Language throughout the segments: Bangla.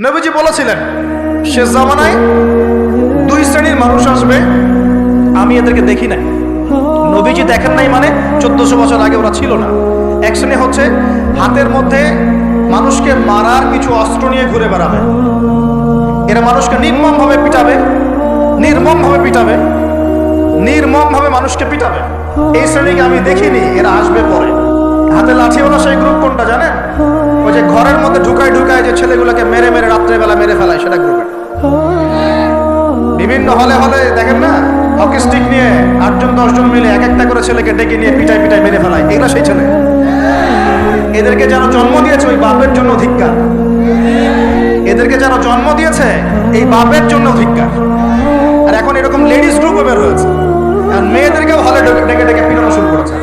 নবীজি বলেছিলেন শেষ জামানায় দুই শ্রেণির মানুষ আসবে, আমি এদেরকে দেখি নাই। নবীজি দেখেন নাই মানে চোদ্দশো বছর আগে ওরা ছিল না। এক শ্রেণি হচ্ছে হাতের মধ্যে মানুষকে মারার কিছু অস্ত্র নিয়ে ঘুরে বেড়াবে। এরা মানুষকে নির্মমভাবে পিটাবে নির্মমভাবে পিটাবে, নির্মমভাবে মানুষকে পিটাবে। এই শ্রেণীকে আমি দেখিনি, এরা আসবে পরে। হাতে লাঠিওয়ালা সেই গ্রুপ কোনটা জানেন? ওই যে ঘরের মধ্যে ঢুকায় ঢুকায় যে ছেলেগুলোকে মেরে মেরে রাত্রেবেলা মেরে ফেলায়, সেটা গ্রুপের বিভিন্ন হলে হলে, দেখেন না? হকি স্টিক নিয়ে আটজন, দশজন মিলে এক একটা করে ছেলেকে ডেকে নিয়ে পিটাই পিটাই মেরে ফেলায়। এগুলো সেই ছেলে। এদেরকে যারা জন্ম দিয়েছে ওই বাপের জন্য ধিক্কার। এদেরকে যারা জন্ম দিয়েছে এই বাপের জন্য ধিক্কার। আর এখন এরকম লেডিস গ্রুপও বের হয়েছে। আর মেয়েদেরকেও হলে ডেকে ডেকে পিটানো শুরু করেছে।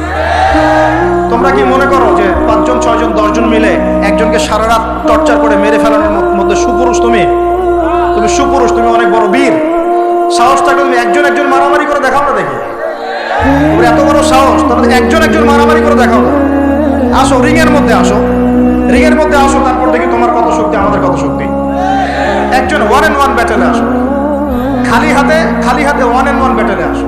তোমরা কি মনে করো যে পাঁচজন, ছয়জন, দশজন মিলে একজনকে সারা রাত টর্চার করে মেরে ফেলানোর মধ্যে সুপুরুষ তুমি? তুমি সুপুরুষ, তুমি অনেক বড় বীর। সাহস থাকলে তুমি একজন একজন মারামারি করে দেখাও না দেখি। তোমার এত বড় সাহস, তাহলে একজন একজন মারামারি করে দেখাও না। আসো রিং এর মধ্যে আসো। রিং এর মধ্যে আসো, তারপর দেখি তোমার কত শক্তি, আমাদের কত শক্তি। একজন ওয়ান এন্ড ওয়ান ব্যাটেলে আসো। খালি হাতে খালি হাতে ওয়ান এন্ড ওয়ান ব্যাটেলে আসো।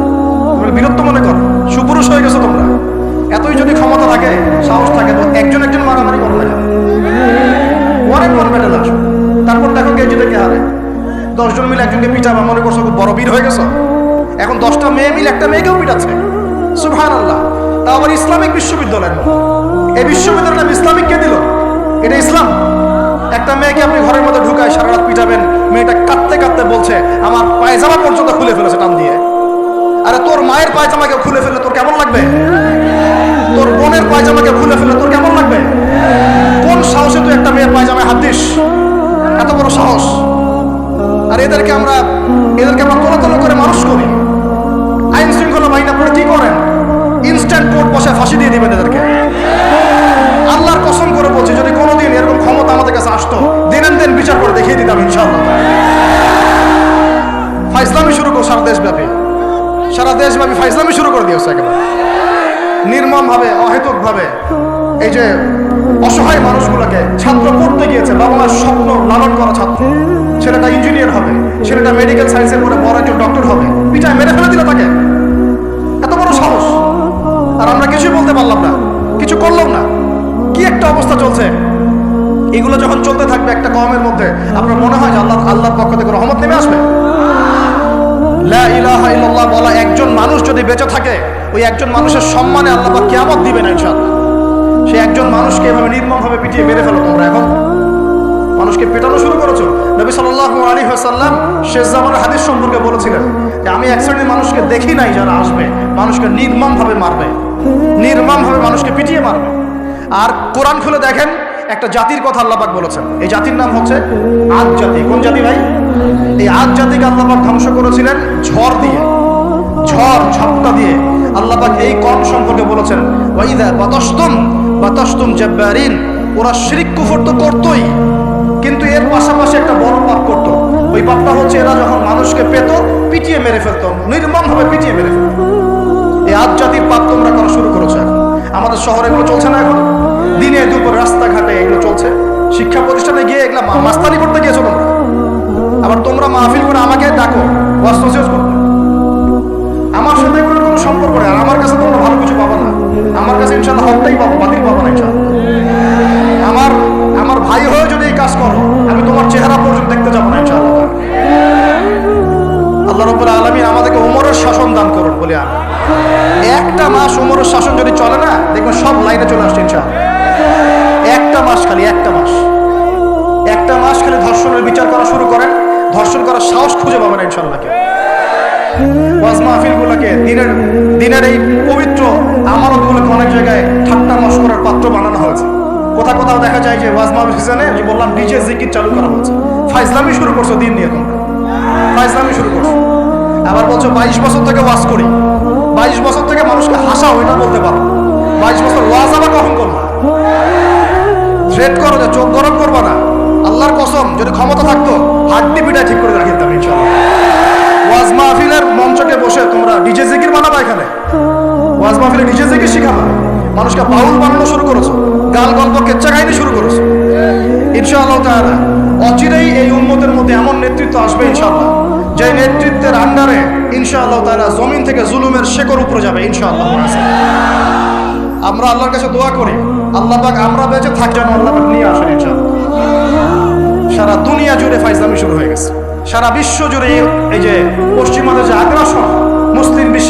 তোমরা বিরক্ত মনে করো। সুপুরুষ হয়ে গেছো তোমরা। এতই যদি ক্ষমতা থাকে, সাহস থাকে, তো একজন একজন মারামারি করো না এন্ড ওয়ান ব্যাটেল আসো তারপর দেখো কে জিতে কে হারে। দশজন মিলে একজনকে পিটাবা, মনে করছ খুব বড় বীর হয়ে গেছো? এখন দশটা মেয়ে মিলে একটা মেয়েকেও পিটাচ্ছে। সুভান আল্লাহ তা আবার ইসলামিক বিশ্ববিদ্যালয়ের। এই বিশ্ববিদ্যালয়ের নাম ইসলামিক কে দিল? এটা ইসলাম। একটা মেয়েকে আপনি ঘরের মধ্যে ঢুকায় সারা রাত পিটাবেন। মেয়েটা কাঁদতে কাঁদতে বলছে, আমার পায়জামা পর্যন্ত খুলে ফেলেছে টান দিয়ে। আরে তোর মায়ের পায়জামাকে খুলে ফেললে তোর কেমন লাগবে? তোর বোনের পায়জামাকে এই যে অসহায় মানুষগুলোকে ছাত্র পড়তে গিয়েছে বাবা মার স্বপ্ন লালন করা ছাত্র। ছেলেটা ইঞ্জিনিয়ার হবে, ছেলেটা মেডিকেল সায়েন্সে পড়ে বড় একজন ডক্টর হবে। পিঠায় মেরে ফেলে দিল তাকে। এত বড় সাহস। আর আমরা কিছুই বলতে পারলাম না, কিছু করলাম না। কি একটা অবস্থা চলছে? এগুলো যখন চলতে থাকবে একটা কমের মধ্যে, আপনার মনে হয় যে আল্লাহ, আল্লাহর পক্ষ থেকে রহমত নেমে আসবে? বলা একজন মানুষ যদি বেঁচে থাকে, ওই একজন মানুষের সম্মানে আল্লাহ পাক কিয়ামত দিবেন ইনশাআল্লাহ। সে একজন মানুষকে এভাবে নির্মমভাবে পিটিয়ে মেরে ফেলো তোমরা এখন। মানুষকে পেটানো শুরু করেছ। নবী সাল্লাল্লাহু আলাইহি ওয়াসাল্লাম শেষ জামানের হাদিস সম্পর্কে বলেছিলেন যে, আমি এক শ্রেণির মানুষকে দেখি নাই যারা আসবে। মানুষকে নির্মমভাবে মারবে। নির্মমভাবে মানুষকে পিটিয়ে মারবে। আর কোরআন খুলে দেখেন, একটা জাতির কথা আল্লাপাক বলেছেন। এই জাতির নাম হচ্ছে আদ জাতি। কোন জাতি ভাই? এই আদ জাতিকে আল্লাপাক ধ্বংস করেছিলেন ঝড় দিয়ে। ঝড়, ঝপটা দিয়ে। আল্লাপাক এই কম সম্পর্কে বলেছেন ওয়াইদা বাতস্তুম বাতস্তুম জাব্বারিন, ওরা শিরিক কুফর তো করতোই, কিন্তু এর পাশাপাশি একটা বড় পাপ করত। ওই পাপটা হচ্ছে এরা যখন মানুষকে পেত, পিটিয়ে মেরে ফেলতো, নির্মমভাবে পিটিয়ে মেরে ফেলতো। এই আজ জাতির পাপ তোমরা করা শুরু করেছ এখন। আমাদের শহরে এগুলো চলছে না এখন। দিনে দুপুর রাস্তাঘাটে এগুলো চলছে। শিক্ষা প্রতিষ্ঠানে গিয়ে এগুলো মাস্তানি করতে গিয়েছো তোমরা। আবার তোমরা মাহফিল করে আমাকে ডাকো, ওয়াজ নসিহত করতে আমার সাথে এগুলোর কোনো সম্পর্ক নেই, আর আমার কাছে তোমরা ভালো কিছু পাবো না। আমার কাছে ইনশাল্লাহ হকটাই পাবো, বাতিল পাবো না ইনশাল্লাহ আমার আমার ভাই হয়ে যদি এই কাজ করো, আমি তোমার চেহারা পর্যন্ত দেখতে যাব না ইনশাআল্লাহ। আল্লাহ রবুল আলমিন আমাদেরকে উমরের শাসন দান করুন, বলে আমি একটা মাস উমরের শাসন যদি চলে না, দেখবেন সব লাইনে চলে আসছে ইনশাআল্লাহ। একটা মাস খালি, একটা মাস। একটা মাস খালি ধর্ষণের বিচার করা শুরু করেন, ধর্ষণ করার সাহস খুঁজে পাবেন ইনশাল্লাহ কেউ। ওয়াজ দিনের দিনের এই পবিত্র অনেক জায়গায় ঠাট্টা পাত্র বানানো হয়েছে। কোথাও কোথাও দেখা যায় যে সিজনে বললাম ডিজে জিকির চালু করা ফাইজলামি শুরু করছ দিন নিয়ে তোমরা। ফাইজলামি শুরু করছ। আবার বলছো, বাইশ বছর থেকে ওয়াজ করি। বাইশ বছর থেকে মানুষকে হাসা হয় না বলতে পারো। বাইশ বছর ওয়াজ আবার কখন করব? থ্রেট করো যে চোখ গরম করব না। আল্লাহর কসম, যদি ক্ষমতা থাকতো, হাড্ডি পিঠা ঠিক করে রাখি মানুষকে বাউল বানানো শুরু করেছ গাল গল্প কেচ্চা কাহিনী শুরু করেছ। ইনশাআল্লাহ অচিরেই এই উম্মতের মধ্যে এমন নেতৃত্ব আসবে ইনশাআল্লাহ যে নেতৃত্বের আন্ডারে ইনশাআল্লাহ তাআলা জমিন থেকে জুলুমের শেকড় উপরে যাবে ইনশাআল্লাহ। আমরা আল্লাহর কাছে দোয়া করি, আল্লাহ পাক আমরা বেঁচে থাক যেন আল্লাহ পাক নিয়ে আসেন ইনশাআল্লাহ। সারা দুনিয়া জুড়ে ফাইজলামি শুরু হয়ে গেছে। সারা বিশ্ব জুড়ে এই- যে পশ্চিমাদের যে আগ্রাসন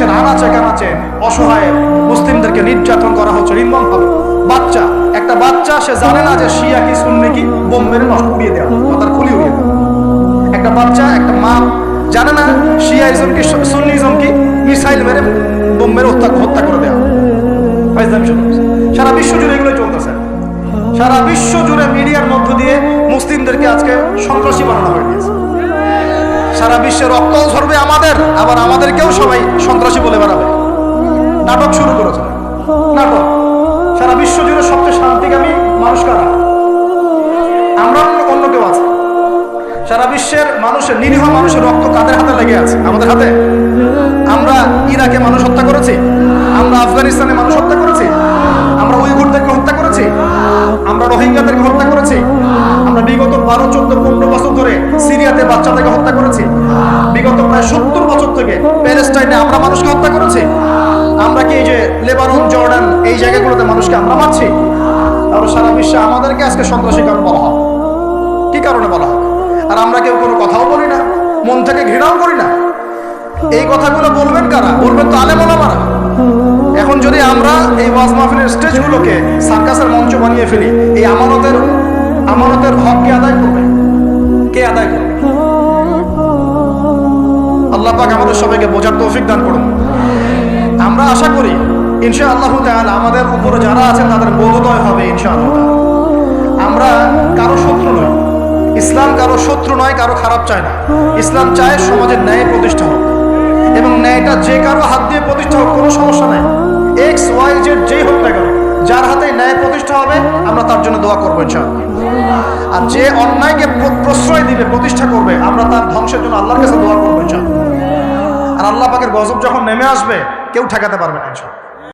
বিশ্বের আনাচে কানাচে অসহায় মুসলিমদেরকে নির্যাতন করা হচ্ছে নির্মম ভাবে বাচ্চা, একটা বাচ্চা সে জানে না যে শিয়া কি, সুন্নি কি, বোম মেরে নষ্ট উড়িয়ে দেওয়া মাথার খুলি উড়িয়ে দেওয়া একটা বাচ্চা, একটা মা জানে না শিয়াইজম কি সুন্নিজম কি, মিসাইল মেরে বোম মেরে হত্যা হত্যা করে দেওয়া। সারা বিশ্ব জুড়ে এগুলো চলতেছে। সারা বিশ্ব জুড়ে মিডিয়ার মধ্য দিয়ে মুসলিমদেরকে আজকে সন্ত্রাসী বানানো হয়ে গেছে সারা বিশ্বে রক্ত ঝরবে আমাদের, আবার আমাদেরকেও সবাই সন্ত্রাসী বলে বেড়াবে। নাটক শুরু করেছে। নাটক। সারা বিশ্ব জুড়ে সবচেয়ে শান্তিকামী মানুষ কারা? আমরা অন্য- কেউ আছে। সারা বিশ্বের মানুষের নিরীহ মানুষের রক্ত কাদের হাতে লেগে আছে? আমাদের হাতে? আমরা ইরাকে মানুষ হত্যা করেছি। আমরা আফগানিস্তানে মানুষ হত্যা করেছি। আমরা উইঘুরদেরকে হত্যা করেছি। আমরা রোহিঙ্গাদেরকে হত্যা বিগত বারো, চোদ্দ, পনেরো বছর ধরে সিরিয়াতে বাচ্চাদেরকে হত্যা করেছি। বিগত প্রায় সত্তর বছর থেকে প্যালেস্টাইনে আমরা মানুষকে হত্যা করেছি। আমরা কি এই যে লেবানন, জর্ডান এই জায়গাগুলোতে মানুষকে আমরা মারছি? আর সারা বিশ্বে আমাদেরকে আজকে সন্ত্রাসী কারণ বলা হয়। কি কারণে বলা হয়? আর আমরা কেউ কোনো কথাও বলি না, মন থেকে ঘৃণাও করি না। এই কথাগুলো বলবেন কারা? বলবেন তো আলেমারা এখন যদি আমরা এই ওয়াজ মাহফিলের স্টেজগুলোকে সার্কাসের মঞ্চ বানিয়ে ফেলি, এই আমানতের আমানতের হক কে আদায় করবে? কে আদায় করবে? আল্লাহ পাক আমাদের সবাইকে বোঝার তৌফিক দান করুন। আমরা আশা করি ইনশা আল্লাহ আমাদের উপরে যারা আছেন তাদের বোধোদয় হবে ইনশা আমরা কারও শত্রু নই। ইসলাম কারও শত্রু নয়, কারও খারাপ চায় না। ইসলাম চায় সমাজের ন্যায় প্রতিষ্ঠা হোক। এবং ন্যায়টা যে কারও হাত দিয়ে প্রতিষ্ঠা হোক, কোনো সমস্যা নাই। এক্স ওয়াই জেড যেই হোক যার হাতে ন্যায় প্রতিষ্ঠা হবে, আমরা তার জন্য দোয়া করব আর যে অন্যায়কে প্রশ্রয় দিবে, প্রতিষ্ঠা করবে, আমরা তার ধ্বংসের জন্য আল্লাহর কাছে দোয়া করব আর আল্লাহ পাকের গজব যখন নেমে আসবে, কেউ ঠেকাতে পারবে না